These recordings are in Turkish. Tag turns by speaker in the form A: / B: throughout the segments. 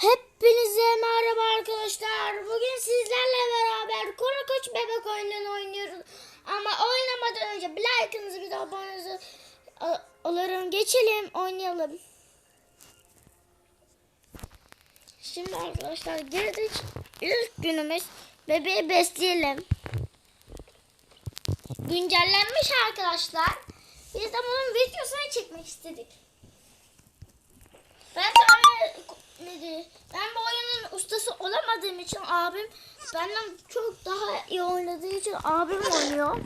A: Hepinize merhaba arkadaşlar. Bugün sizlerle beraber Koç Bebek oyununu oynuyoruz. Ama oynamadan önce bir like'ınızı bir de abonenizi alırım. Geçelim oynayalım. Şimdi arkadaşlar girdik. İlk günümüz bebeği besleyelim. Güncellenmiş arkadaşlar. Biz de bunun videosunu çekmek istedik. Ben sana diyor? Ben bu oyunun ustası olamadığım için abim benden çok daha iyi oynadığı için abim oynuyor.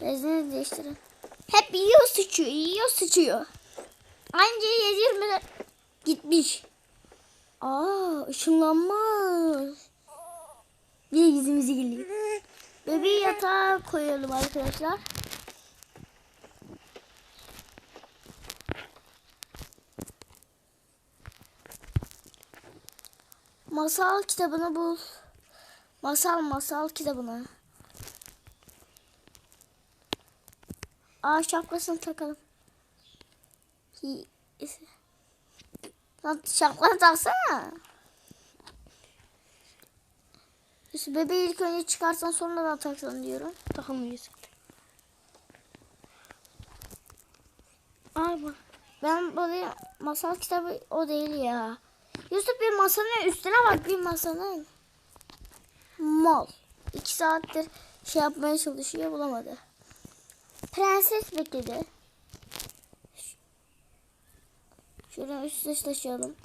A: Bezini değiştirin. Hep yiyor sıçıyor, yiyor sıçıyor. Anca yedirmeden gitmiş. Aa ışınlanmaz. Bir yüzümüzü geliyor. Bebeği yatağa koyalım arkadaşlar. Masal kitabını bul. Masal masal kitabını. Aa şapkasını takalım. Hi- Lan şapkanı taksana. Yusuf bebeği ilk önce çıkarsan sonradan taksan diyorum.
B: Takamıyoruz.
A: Ay bak. Ben böyle masal kitabı o değil ya. Yusuf bir masanın üstüne bak bir masanın. Mal. İki saattir şey yapmaya çalışıyor bulamadı. Prenses bekledi. Şöyle üst üste taşıyalım.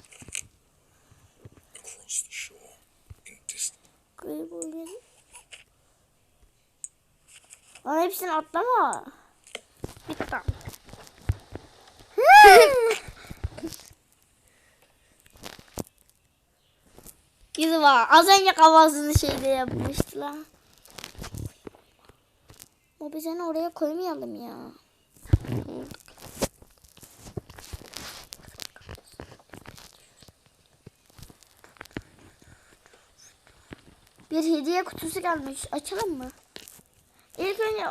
A: Lan hepsini atlama.
B: Bitti.
A: Yüzü var. Az önce kafasını şeyde yapmıştı lan. O biz seni oraya koymayalım ya. Bir hediye kutusu gelmiş. Açalım mı? İlk önce.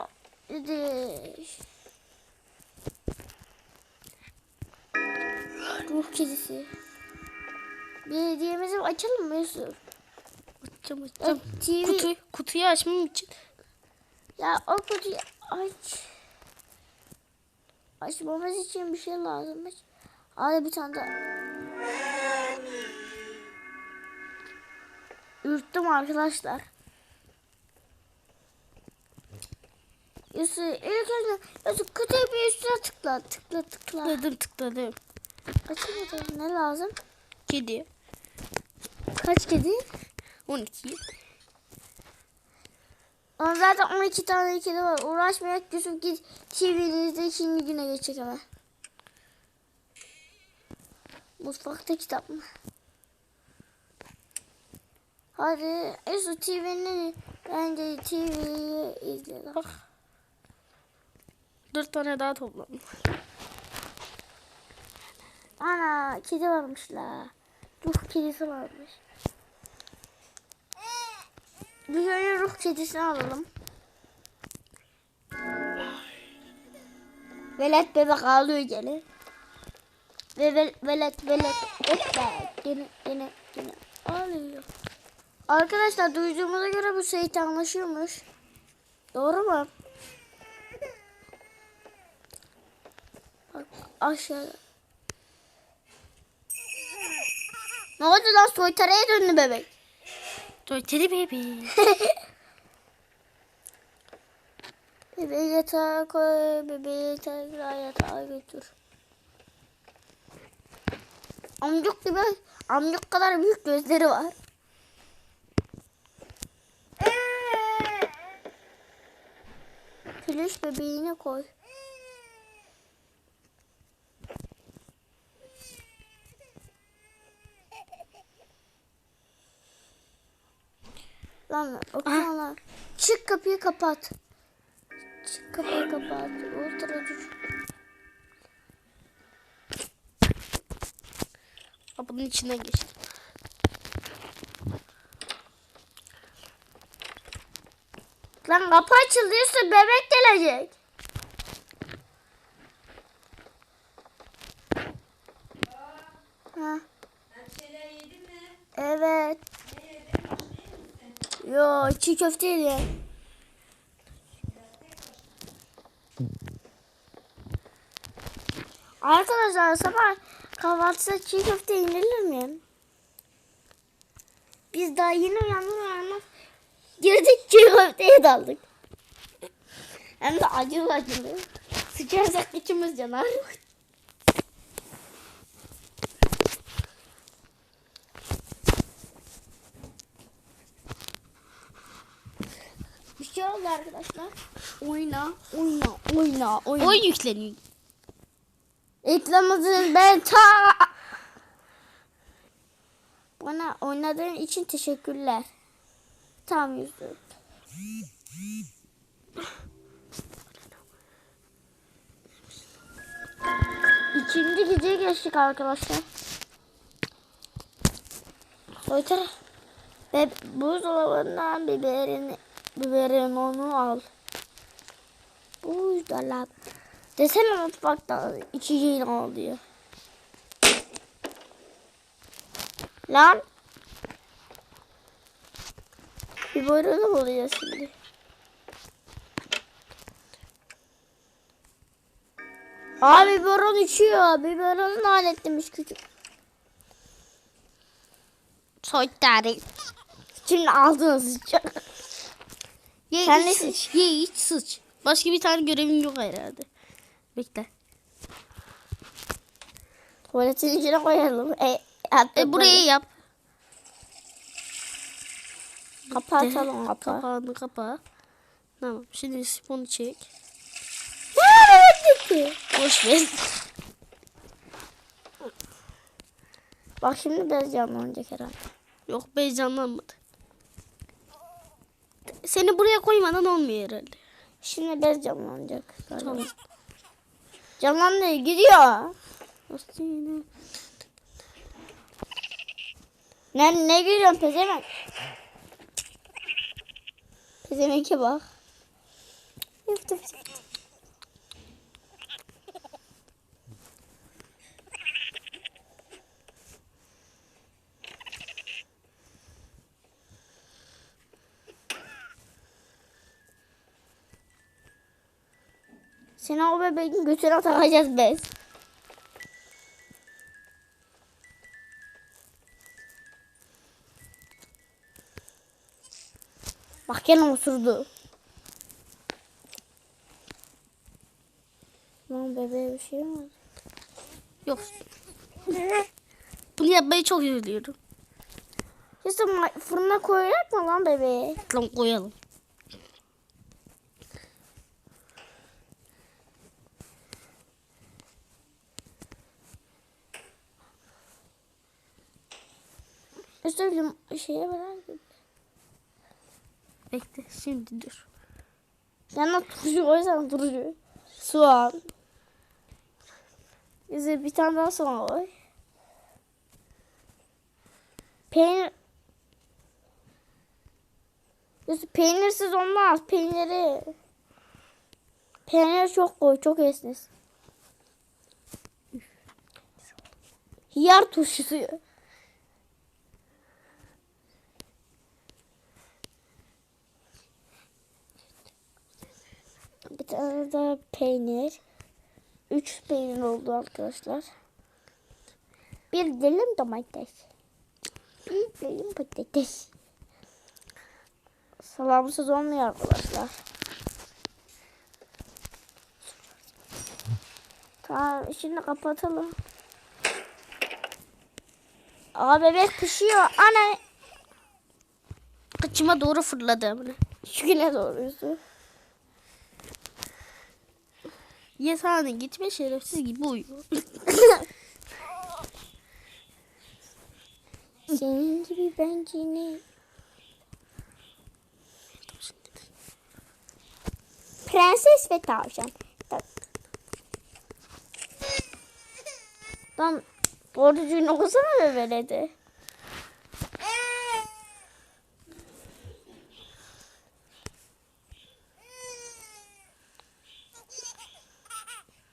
A: Ruh kedisi. Bir hediyemizi açalım mı Yusuf?
B: Açacağım açacağım.
A: TV...
B: Kutu, kutuyu açmam için.
A: Ya o kutuyu aç. Açmamız için bir şey lazımmış. Hadi bir tane daha. Ürktüm arkadaşlar. Yusuf ilk önce Yusuf kutuyu bir üstüne tıkla tıkla tıkla.
B: Tıkladım tıkladım.
A: Açamadım ne lazım?
B: Kedi.
A: Kaç kedi?
B: 12.
A: Ama zaten 12 tane kedi var. Uğraşmayak Yusuf git TV'nizde ikinci güne geçecek hemen. Mutfakta kitap mı? Hadi Yusuf TV'nin bence TV'yi izle.
B: Bak. 4 tane daha topladım.
A: Ana kedi varmış la. Ruh kedisi varmış. Önce ruh kedisini alalım. Velet bebek ağlıyor gene. Ve vel, velet velet hoppa gene gene gene ağlıyor. Arkadaşlar duyduğumuza göre bu şeytanlaşıyormuş. Doğru mu? Bak aşağıda. Ne oldu lan soytarıya döndü bebek.
B: Teddy baby.
A: Bebeği yatağa koy, bebeği tekrar yatağa götür. Amcuk gibi, amcuk kadar büyük gözleri var. Peluş bebeğine koy. Lan okuyana. Çık kapıyı kapat. Çık kapıyı kapat. Ultra
B: Kapının içine geç.
A: Lan kapı açıldıysa bebek gelecek. Ha. Evet. Ay çiğ köfte yedi. Arkadaşlar sabah kahvaltıda çiğ köfte yenilir mi? Biz daha yeni uyandık uyandık. Girdik çiğ köfteye daldık. Hem de acılı acılı. Sıçarsak içimiz yanar. Oldu arkadaşlar.
B: Oyna.
A: Oyna, oyna, oyna.
B: Oyun yükleniyor.
A: Eklemedin ben ta. Bana oynadığın için teşekkürler. Tam yüzüm. İkinci geceye geçtik arkadaşlar. Soytar. Ve buzdolabından biberini, biberin onu al. Buzdolabı. Desene mutfakta içeceğin al diyor. Lan. Biberonu buluyor şimdi. Abi biberon içiyor. Biberon aletlemiş küçük.
B: Soytarı.
A: Şimdi ağzına sıçacak.
B: Ye
A: Sen
B: iç
A: ne-
B: sıç. Ye iç sıç. Başka bir tane görevin yok herhalde. Bekle.
A: Tuvaletin içine koyalım. E,
B: E burayı yap.
A: kapatalım kapağı.
B: Kapağını kapa. Tamam. Şimdi siponu çek. Boş ver.
A: Bak şimdi biraz canlanacak herhalde.
B: Yok be canlanmadı. Seni buraya koymadan olmuyor herhalde.
A: Şimdi biraz canlanacak.
B: Tamam.
A: Canlandı gidiyor.
B: Nasıl yine?
A: Ne ne gülüyorsun pezevenk? Pezevenk'e bak. Yıftı fıtı Seni o bebeğin götüne takacağız biz. Bak gene osurdu. Lan bebeğe bir şey mi?
B: Yok. Bunu yapmayı çok üzülüyorum.
A: Ma- fırına koyarak mı lan bebeği?
B: Lan koyalım.
A: İşte lim- şeye bırak.
B: Bekle şimdi dur.
A: Yanına turşu koysan turşu. Soğan. Bize bir tane daha soğan koy. Peynir. Yusuf peynirsiz olmaz. Peyniri. Peynir çok koy. Çok esnes. Hiyar turşusu. Bir tane daha peynir. Üç peynir oldu arkadaşlar. Bir dilim domates. Bir dilim patates. Salamsız olmuyor arkadaşlar. Tamam şimdi kapatalım. Aa bebek pişiyor. Ana.
B: Kıçıma doğru fırladı.
A: Şu güne doğrusu.
B: Yatağına gitme şerefsiz gibi uyuyor.
A: Senin gibi bence ne? Prenses ve tavşan. Tam doğru düzgün okusana be veledi.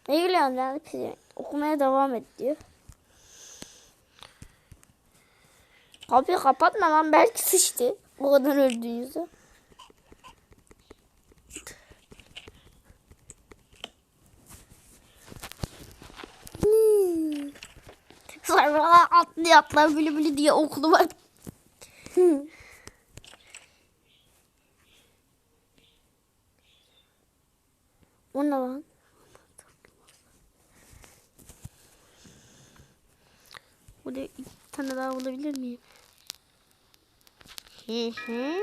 A: Ne gülüyorsun lan? Okumaya devam et diyor. Kapıyı kapatma lan belki sıçtı. O kadar öldüğünüzde.
B: Hmm. Sonra atlı atlar bülü bülü diye okulu var.
A: O ne lan?
B: Burada iki tane daha bulabilir miyim? Hı hı.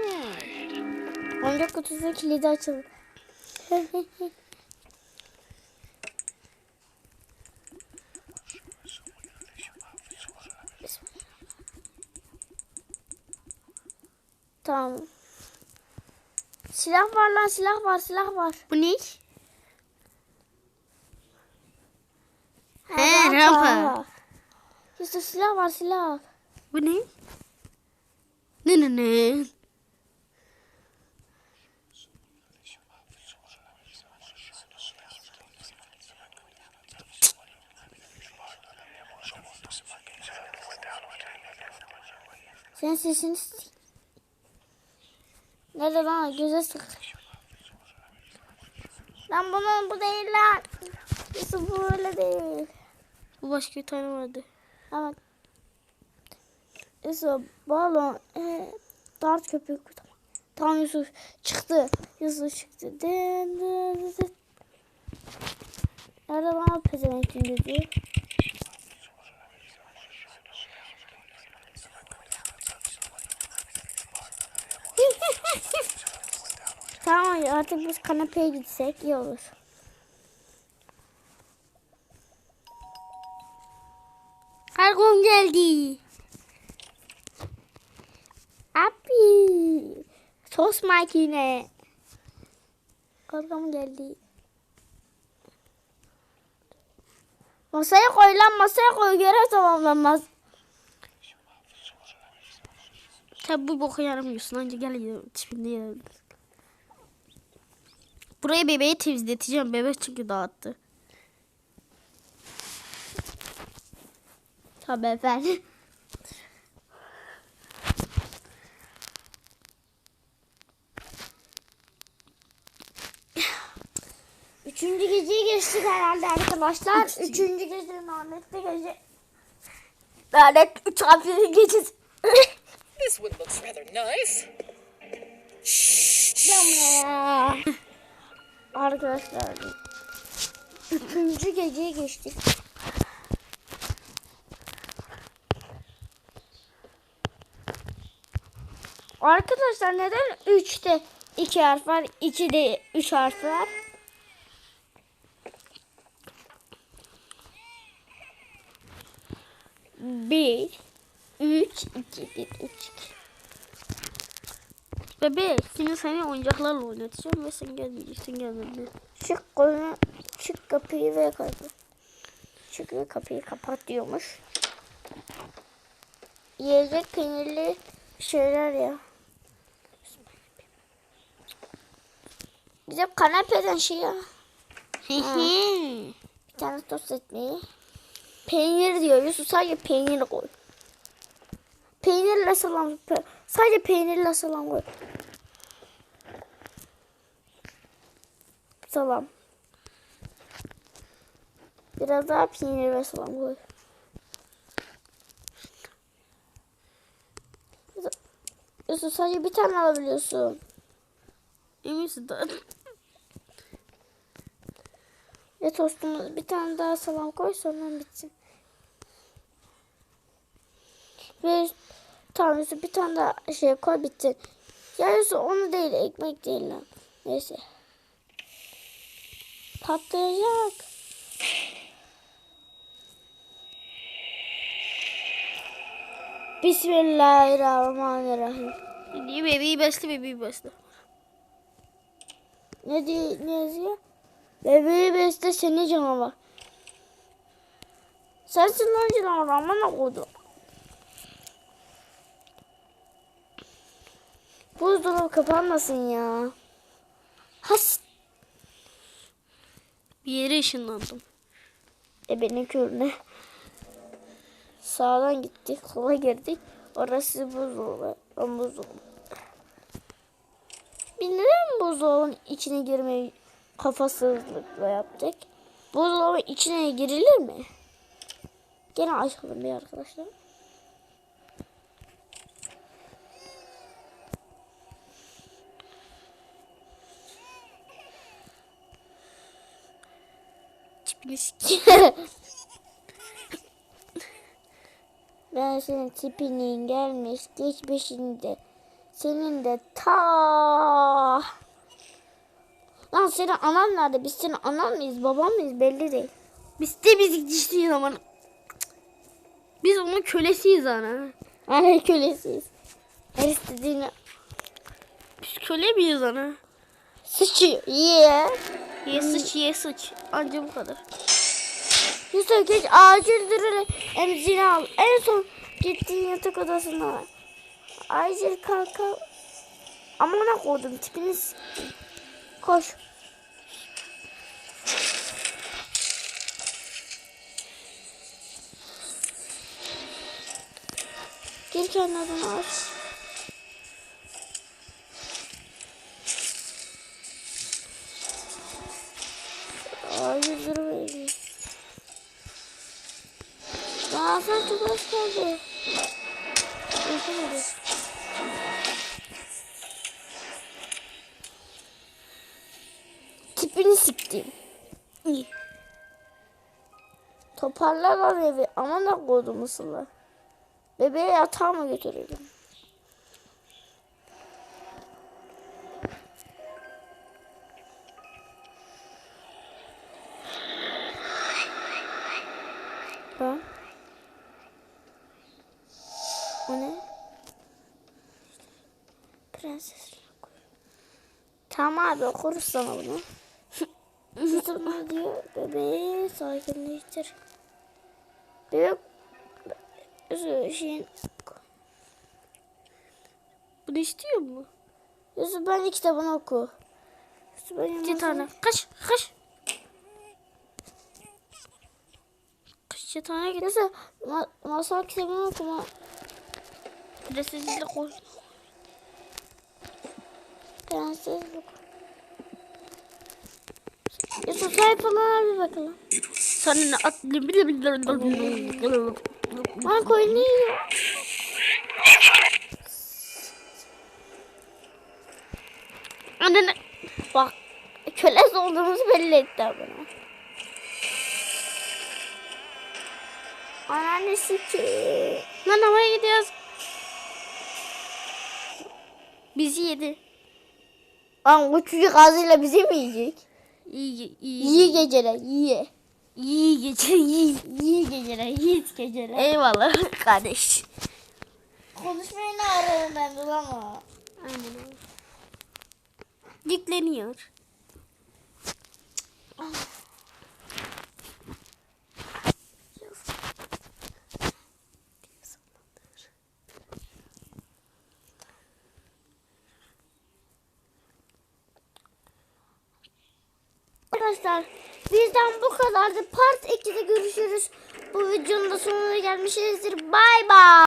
A: Oyuncak kutusu kilidi açıldı. tamam. Silah var lan silah var silah var.
B: Bu ne? He, rampa.
A: Yusuf silah var silah.
B: Bu ne? Ne ne ne?
A: Sen sesini Nerede lan göze sık. Lan bunun bu değil lan. Yusuf bu öyle değil.
B: Bu başka bir tane vardı.
A: Evet. Yusuf balon e, dart. Tamam. Tamam Yusuf çıktı. Yusuf çıktı. Dın dın dın. Nerede o pezevenkin gözü? tamam artık biz kanepeye gitsek iyi olur.
B: Kargom geldi.
A: Abi. Tost makine. Kargam geldi. Masaya koy lan masaya koy görev tamamlanmaz.
B: Sen bu boku yaramıyorsun. Anca gel ya, tipinde yer. Burayı bebeği temizleteceğim. Bebek çünkü dağıttı.
A: Tabii efendim. Üçüncü geceyi geçtik herhalde arkadaşlar. Üçüncü gece lanetli gece. Lanet üç harfli gecesi.
C: This one looks rather nice.
A: Arkadaşlar. Üçüncü geceyi geçtik. Arkadaşlar neden 3'te 2 harf var, 2'de 3 harf var? Bir, üç, iki, bir, üç, iki.
B: Bebek şimdi seni oyuncaklarla oynatacağım ve sen gelmeyeceksin gelmedin.
A: Çık konu, çık kapıyı ve kapı. Çık ve kapıyı kapat diyormuş. Yiyecek peynirli şeyler ya. Bize kanepeden şey ya. Bir tane tost etmeyi. Peynir diyor. Yusuf sadece peynir koy. Peynirle salam. pe- sadece peynirle salam koy. Salam. Biraz daha peynir ve salam koy. Yusuf- sadece bir tane alabiliyorsun.
B: Eminsin daha.
A: Ve tostumuz bir tane daha salam koy sonra bitsin. Ve Yusuf bir tane daha şey koy bitsin. Ya Yusuf onu değil ekmek değil lan. Neyse. Patlayacak. Bismillahirrahmanirrahim.
B: Bebeği besle bebeği besle.
A: Ne diyor ne yazıyor? Bebeği besle seni canavar. Sensin lan canavar amına koydum. Buzdolabı kapanmasın ya. Has.
B: Bir yere ışınlandım.
A: Ebenin körüne. Sağdan gittik, sola girdik. Orası buzdolabı. Ben buzdolabı. Biz neden buzdolabının içine girmeyi kafasızlıkla yaptık? Buzdolabının içine girilir mi? Gene açalım bir arkadaşlar.
B: Tipini s-
A: Ben senin tipinin gelmiş geçmişinde senin de ta Lan senin anan nerede? Biz senin anan mıyız, baban mıyız belli değil.
B: Biz temizlik dişliyiz ama. Biz onun kölesiyiz ana.
A: Ay kölesiyiz. Her istediğini
B: Biz köle miyiz ana?
A: sıçıyor. Ye.
B: Ye sıç ye sıç. Anca bu kadar.
A: Yusuf geç acil durun. Emzini al. En son gittiğin yatak odasına. Acil kalk kalk. Amına koydum tipini sikeyim. Koş. Gir kendi aç. Acil durmayın. Aa sen çok az kaldı. Yapamadım. Siktim.
B: İyi.
A: Evi. Aman da koydum mısırlar. Bebeğe yatağa mı götürelim? Ha? O ne? Prenses. Tamam abi okuruz sana bunu. Ne diyor? Bebeği sakinleştir. Bebek şeyin
B: Bunu istiyor mu?
A: Yusuf bence kitabını oku. Yusuf ben
B: Bir tane. Kaç kaç. Kaç yatağına git.
A: Yusuf ma masal kitabını okuma.
B: Prensesle koş.
A: Prenses oku. Yusuf sayfalarına bir bakalım.
B: Sana ne at...
A: Lan koyun yiyor?
B: Annene...
A: Bak kölesi olduğumuzu belli etti bana. Anneannesi ki.
B: Lan havaya gidiyoruz. Bizi yedi.
A: Lan bu çocuk ağzıyla bizi mi yiyecek?
B: İyi, iyi.
A: İyi geceler, iyi.
B: İyi gece, iyi.
A: İyi geceler, iyi geceler.
B: Eyvallah kardeş.
A: Konuşmayı ne ararım ben dur ama.
B: Aynen öyle. Yükleniyor.
A: Arkadaşlar bizden bu kadardı. Part 2'de görüşürüz. Bu videonun da sonuna gelmişizdir. Bay bay.